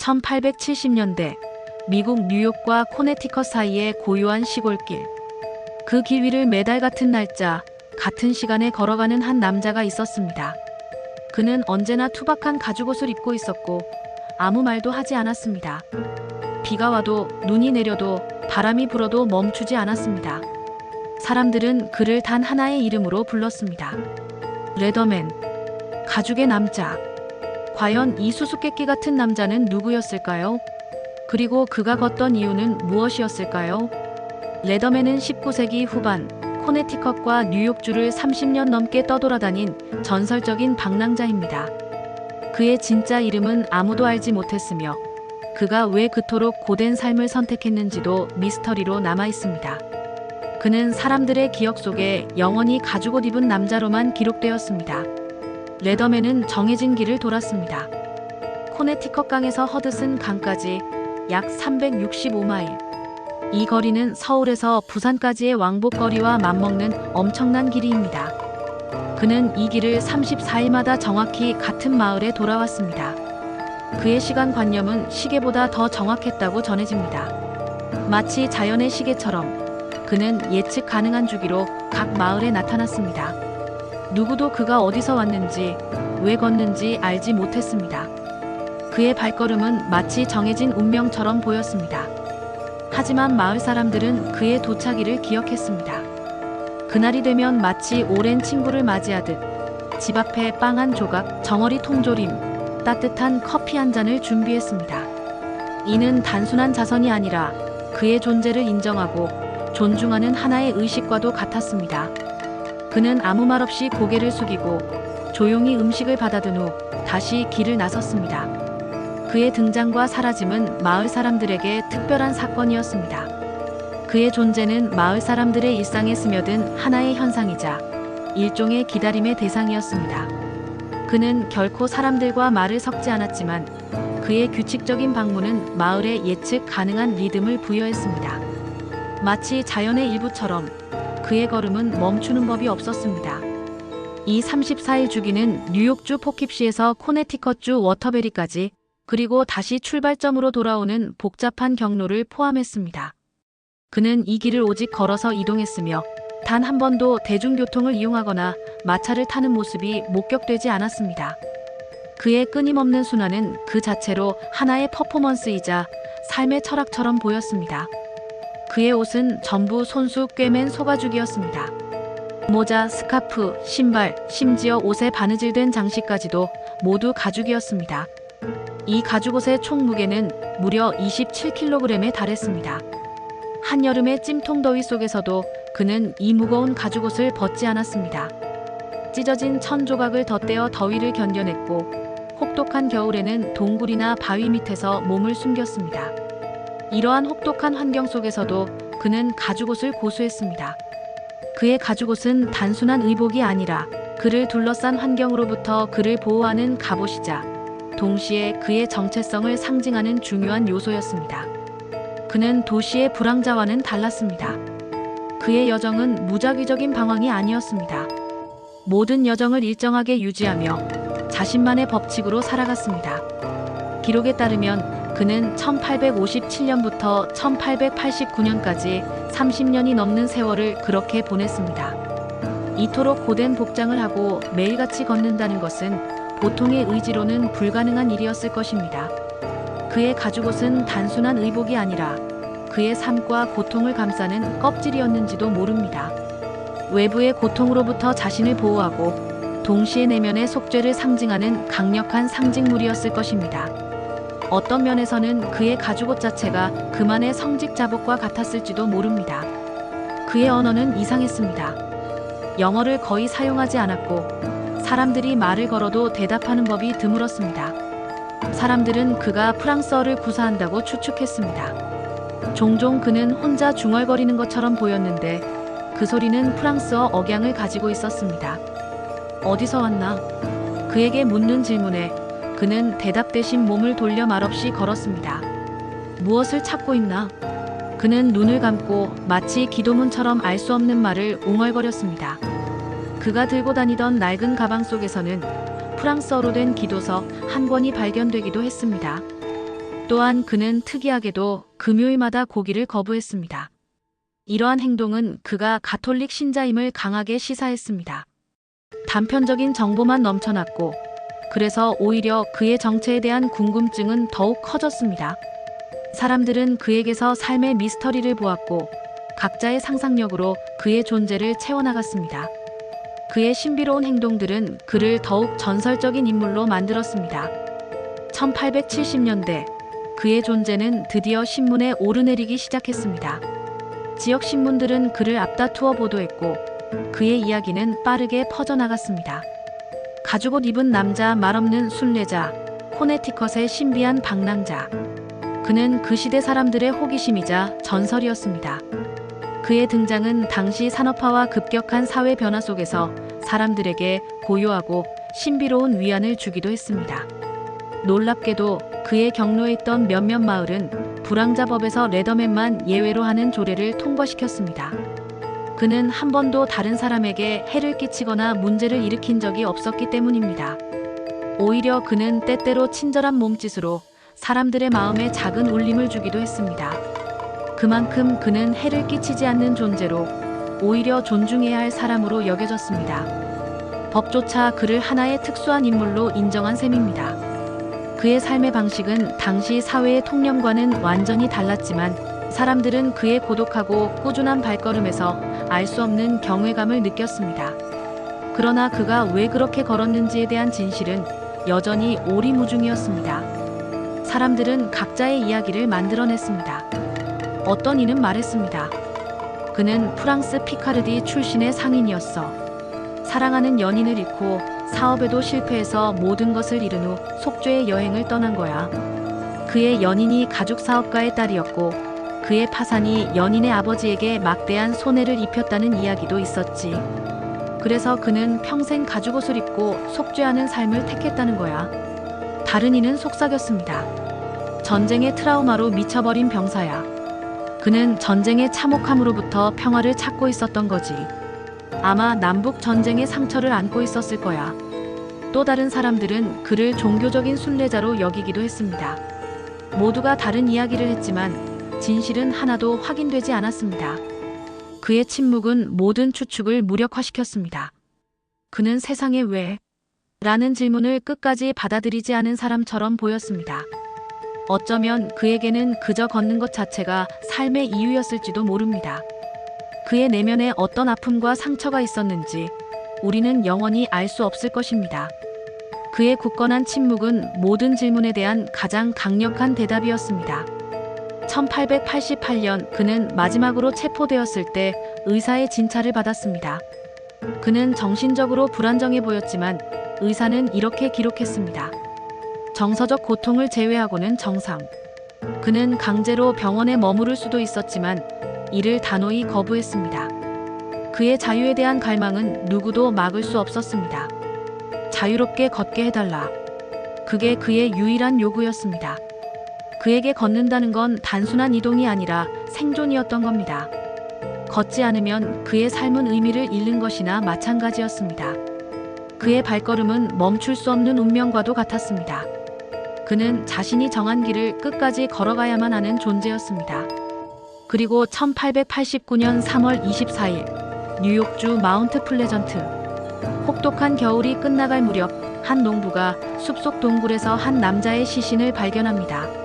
1870년대 미국 뉴욕과 코네티컷 사이의 고요한 시골길. 그 길 위를 매달 같은 날짜, 같은 시간에 걸어가는 한 남자가 있었습니다. 그는 언제나 투박한 가죽 옷을 입고 있었고 아무 말도 하지 않았습니다. 비가 와도 눈이 내려도 바람이 불어도 멈추지 않았습니다. 사람들은 그를 단 하나의 이름으로 불렀습니다. 레더맨, 가죽의 남자. 과연 이 수수께끼 같은 남자는 누구였을까요? 그리고 그가 걷던 이유는 무엇이었을까요? 레더맨은 19세기 후반 코네티컷과 뉴욕주를 30년 넘게 떠돌아다닌 전설적인 방랑자입니다. 그의 진짜 이름은 아무도 알지 못했으며 그가 왜 그토록 고된 삶을 선택했는지도 미스터리로 남아 있습니다. 그는 사람들의 기억 속에 영원히 가죽옷 입은 남자로만 기록되었습니다. 레더맨은 정해진 길을 돌았습니다. 코네티컷 강에서 허드슨 강까지 약 365마일. 이 거리는 서울에서 부산까지의 왕복거리와 맞먹는 엄청난 길이입니다. 그는 이 길을 34일마다 정확히 같은 마을에 돌아왔습니다. 그의 시간 관념은 시계보다 더 정확했다고 전해집니다. 마치 자연의 시계처럼 그는 예측 가능한 주기로 각 마을에 나타났습니다. 누구도 그가 어디서 왔는지, 왜 걷는지 알지 못했습니다. 그의 발걸음은 마치 정해진 운명처럼 보였습니다. 하지만 마을 사람들은 그의 도착일을 기억했습니다. 그날이 되면 마치 오랜 친구를 맞이하듯 집 앞에 빵 한 조각, 정어리 통조림, 따뜻한 커피 한 잔을 준비했습니다. 이는 단순한 자선이 아니라 그의 존재를 인정하고 존중하는 하나의 의식과도 같았습니다. 그는 아무 말 없이 고개를 숙이고 조용히 음식을 받아든 후 다시 길을 나섰습니다. 그의 등장과 사라짐은 마을 사람들에게 특별한 사건이었습니다. 그의 존재는 마을 사람들의 일상에 스며든 하나의 현상이자 일종의 기다림의 대상이었습니다. 그는 결코 사람들과 말을 섞지 않았지만 그의 규칙적인 방문은 마을에 예측 가능한 리듬을 부여했습니다. 마치 자연의 일부처럼 그의 걸음은 멈추는 법이 없었습니다. 이 34일 주기는 뉴욕주 포킵시에서 코네티컷주 워터베리까지 그리고 다시 출발점으로 돌아오는 복잡한 경로를 포함했습니다. 그는 이 길을 오직 걸어서 이동했으며 단 한 번도 대중교통을 이용하거나 마차를 타는 모습이 목격되지 않았습니다. 그의 끊임없는 순환은 그 자체로 하나의 퍼포먼스이자 삶의 철학처럼 보였습니다. 그의 옷은 전부 손수 꿰맨 소가죽이었습니다. 모자, 스카프, 신발, 심지어 옷에 바느질된 장식까지도 모두 가죽이었습니다. 이 가죽옷의 총 무게는 무려 27kg에 달했습니다. 한여름의 찜통 더위 속에서도 그는 이 무거운 가죽옷을 벗지 않았습니다. 찢어진 천 조각을 덧대어 더위를 견뎌냈고 혹독한 겨울에는 동굴이나 바위 밑에서 몸을 숨겼습니다. 이러한 혹독한 환경 속에서도 그는 가죽옷을 고수했습니다. 그의 가죽옷은 단순한 의복이 아니라 그를 둘러싼 환경으로부터 그를 보호하는 갑옷이자 동시에 그의 정체성을 상징하는 중요한 요소였습니다. 그는 도시의 불황자와는 달랐습니다. 그의 여정은 무작위적인 방황이 아니었습니다. 모든 여정을 일정하게 유지하며 자신만의 법칙으로 살아갔습니다. 기록에 따르면 그는 1857년부터 1889년까지 30년이 넘는 세월을 그렇게 보냈습니다. 이토록 고된 복장을 하고 매일같이 걷는다는 것은 보통의 의지로는 불가능한 일이었을 것입니다. 그의 가죽옷은 단순한 의복이 아니라 그의 삶과 고통을 감싸는 껍질이었는지도 모릅니다. 외부의 고통으로부터 자신을 보호하고 동시에 내면의 속죄를 상징하는 강력한 상징물이었을 것입니다. 어떤 면에서는 그의 가죽옷 자체가 그만의 성직 자복과 같았을지도 모릅니다. 그의 언어는 이상했습니다. 영어를 거의 사용하지 않았고 사람들이 말을 걸어도 대답하는 법이 드물었습니다. 사람들은 그가 프랑스어를 구사한다고 추측했습니다. 종종 그는 혼자 중얼거리는 것처럼 보였는데 그 소리는 프랑스어 억양을 가지고 있었습니다. 어디서 왔나? 그에게 묻는 질문에 그는 대답 대신 몸을 돌려 말없이 걸었습니다. 무엇을 찾고 있나? 그는 눈을 감고 마치 기도문처럼 알 수 없는 말을 웅얼거렸습니다. 그가 들고 다니던 낡은 가방 속에서는 프랑스어로 된 기도서 한 권이 발견되기도 했습니다. 또한 그는 특이하게도 금요일마다 고기를 거부했습니다. 이러한 행동은 그가 가톨릭 신자임을 강하게 시사했습니다. 단편적인 정보만 넘쳐났고, 그래서 오히려 그의 정체에 대한 궁금증은 더욱 커졌습니다. 사람들은 그에게서 삶의 미스터리를 보았고, 각자의 상상력으로 그의 존재를 채워나갔습니다. 그의 신비로운 행동들은 그를 더욱 전설적인 인물로 만들었습니다. 1870년대 그의 존재는 드디어 신문에 오르내리기 시작했습니다. 지역 신문들은 그를 앞다투어 보도했고 그의 이야기는 빠르게 퍼져나갔습니다. 가죽옷 입은 남자 말없는 순례자 코네티컷의 신비한 방랑자 그는 그 시대 사람들의 호기심이자 전설이었습니다. 그의 등장은 당시 산업화와 급격한 사회 변화 속에서 사람들에게 고요하고 신비로운 위안을 주기도 했습니다. 놀랍게도 그의 경로에 있던 몇몇 마을은 불황자법에서 레더맨만 예외로 하는 조례를 통과시켰습니다. 그는 한 번도 다른 사람에게 해를 끼치거나 문제를 일으킨 적이 없었기 때문입니다. 오히려 그는 때때로 친절한 몸짓으로 사람들의 마음에 작은 울림을 주기도 했습니다. 그만큼 그는 해를 끼치지 않는 존재로 오히려 존중해야 할 사람으로 여겨졌습니다. 법조차 그를 하나의 특수한 인물로 인정한 셈입니다. 그의 삶의 방식은 당시 사회의 통념과는 완전히 달랐지만 사람들은 그의 고독하고 꾸준한 발걸음에서 알 수 없는 경외감을 느꼈습니다. 그러나 그가 왜 그렇게 걸었는지에 대한 진실은 여전히 오리무중이었습니다. 사람들은 각자의 이야기를 만들어냈습니다. 어떤 이는 말했습니다. 그는 프랑스 피카르디 출신의 상인이었어. 사랑하는 연인을 잃고 사업에도 실패해서 모든 것을 잃은 후 속죄의 여행을 떠난 거야. 그의 연인이 가죽 사업가의 딸이었고 그의 파산이 연인의 아버지에게 막대한 손해를 입혔다는 이야기도 있었지. 그래서 그는 평생 가죽옷을 입고 속죄하는 삶을 택했다는 거야. 다른 이는 속삭였습니다. 전쟁의 트라우마로 미쳐버린 병사야. 그는 전쟁의 참혹함으로부터 평화를 찾고 있었던 거지. 아마 남북 전쟁의 상처를 안고 있었을 거야. 또 다른 사람들은 그를 종교적인 순례자로 여기기도 했습니다. 모두가 다른 이야기를 했지만 진실은 하나도 확인되지 않았습니다. 그의 침묵은 모든 추측을 무력화시켰습니다. 그는 세상에 왜? 라는 질문을 끝까지 받아들이지 않은 사람처럼 보였습니다. 어쩌면 그에게는 그저 걷는 것 자체가 삶의 이유였을지도 모릅니다. 그의 내면에 어떤 아픔과 상처가 있었는지 우리는 영원히 알 수 없을 것입니다. 그의 굳건한 침묵은 모든 질문에 대한 가장 강력한 대답이었습니다. 1888년 그는 마지막으로 체포되었을 때 의사의 진찰을 받았습니다. 그는 정신적으로 불안정해 보였지만 의사는 이렇게 기록했습니다. 정서적 고통을 제외하고는 정상. 그는 강제로 병원에 머무를 수도 있었지만 이를 단호히 거부했습니다. 그의 자유에 대한 갈망은 누구도 막을 수 없었습니다. 자유롭게 걷게 해달라. 그게 그의 유일한 요구였습니다. 그에게 걷는다는 건 단순한 이동이 아니라 생존이었던 겁니다. 걷지 않으면 그의 삶은 의미를 잃는 것이나 마찬가지였습니다. 그의 발걸음은 멈출 수 없는 운명과도 같았습니다. 그는 자신이 정한 길을 끝까지 걸어가야만 하는 존재였습니다. 그리고 1889년 3월 24일 뉴욕주 마운트 플레전트 혹독한 겨울이 끝나갈 무렵 한 농부가 숲속 동굴에서 한 남자의 시신을 발견합니다.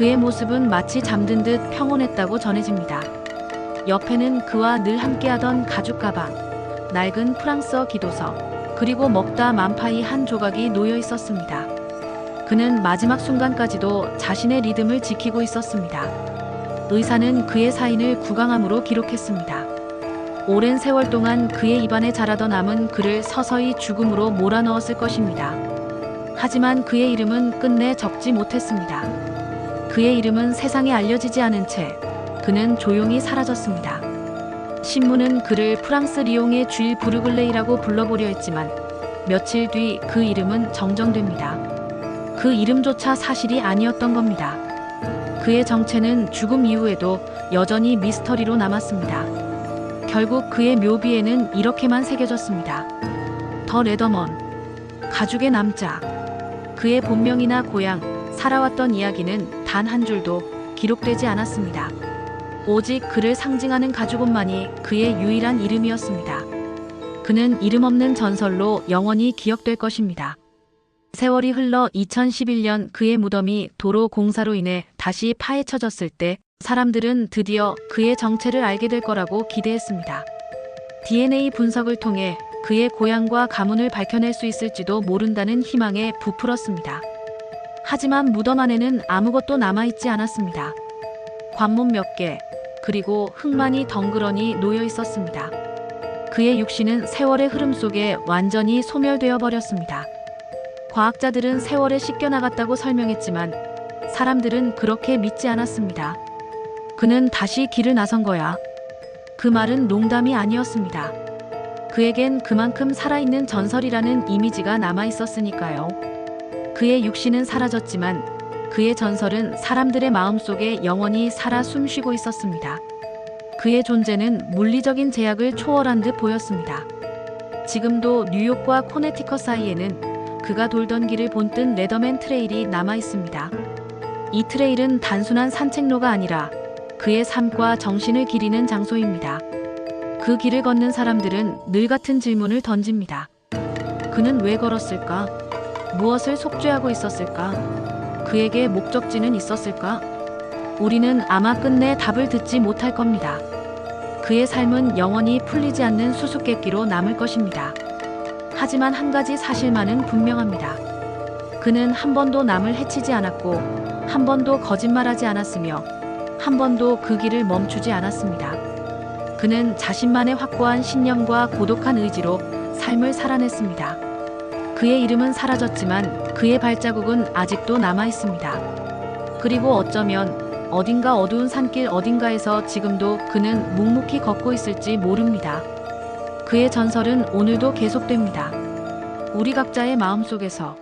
그의 모습은 마치 잠든 듯 평온했다고 전해집니다. 옆에는 그와 늘 함께하던 가죽 가방, 낡은 프랑스어 기도서, 그리고 먹다 만파이 한 조각이 놓여 있었습니다. 그는 마지막 순간까지도 자신의 리듬을 지키고 있었습니다. 의사는 그의 사인을 구강함으로 기록했습니다. 오랜 세월 동안 그의 입안에 자라던 암은 그를 서서히 죽음으로 몰아넣었을 것입니다. 하지만 그의 이름은 끝내 적지 못했습니다. 그의 이름은 세상에 알려지지 않은 채 그는 조용히 사라졌습니다. 신문은 그를 프랑스 리옹의 주일 부르글레이라고 불러보려 했지만 며칠 뒤 그 이름은 정정됩니다. 그 이름조차 사실이 아니었던 겁니다. 그의 정체는 죽음 이후에도 여전히 미스터리로 남았습니다. 결국 그의 묘비에는 이렇게만 새겨졌습니다. 더 레더먼, 가죽의 남자, 그의 본명이나 고향, 살아왔던 이야기는 단 한 줄도 기록되지 않았습니다. 오직 그를 상징하는 가죽옷만이 그의 유일한 이름이었습니다. 그는 이름 없는 전설로 영원히 기억될 것입니다. 세월이 흘러 2011년 그의 무덤이 도로 공사로 인해 다시 파헤쳐졌을 때 사람들은 드디어 그의 정체를 알게 될 거라고 기대했습니다. DNA 분석을 통해 그의 고향과 가문을 밝혀낼 수 있을지도 모른다는 희망에 부풀었습니다. 하지만 무덤 안에는 아무것도 남아있지 않았습니다. 관문 몇 개, 그리고 흙만이 덩그러니 놓여 있었습니다. 그의 육신은 세월의 흐름 속에 완전히 소멸되어 버렸습니다. 과학자들은 세월에 씻겨나갔다고 설명했지만 사람들은 그렇게 믿지 않았습니다. 그는 다시 길을 나선 거야. 그 말은 농담이 아니었습니다. 그에겐 그만큼 살아있는 전설이라는 이미지가 남아 있었으니까요. 그의 육신은 사라졌지만 그의 전설은 사람들의 마음속에 영원히 살아 숨쉬고 있었습니다. 그의 존재는 물리적인 제약을 초월한 듯 보였습니다. 지금도 뉴욕과 코네티컷 사이에는 그가 돌던 길을 본뜬 레더맨 트레일이 남아 있습니다. 이 트레일은 단순한 산책로가 아니라 그의 삶과 정신을 기리는 장소입니다. 그 길을 걷는 사람들은 늘 같은 질문을 던집니다. 그는 왜 걸었을까? 무엇을 속죄하고 있었을까? 그에게 목적지는 있었을까? 우리는 아마 끝내 답을 듣지 못할 겁니다. 그의 삶은 영원히 풀리지 않는 수수께끼로 남을 것입니다. 하지만 한 가지 사실만은 분명합니다. 그는 한 번도 남을 해치지 않았고, 한 번도 거짓말하지 않았으며, 한 번도 그 길을 멈추지 않았습니다. 그는 자신만의 확고한 신념과 고독한 의지로 삶을 살아냈습니다. 그의 이름은 사라졌지만 그의 발자국은 아직도 남아 있습니다. 그리고 어쩌면 어딘가 어두운 산길 어딘가에서 지금도 그는 묵묵히 걷고 있을지 모릅니다. 그의 전설은 오늘도 계속됩니다. 우리 각자의 마음속에서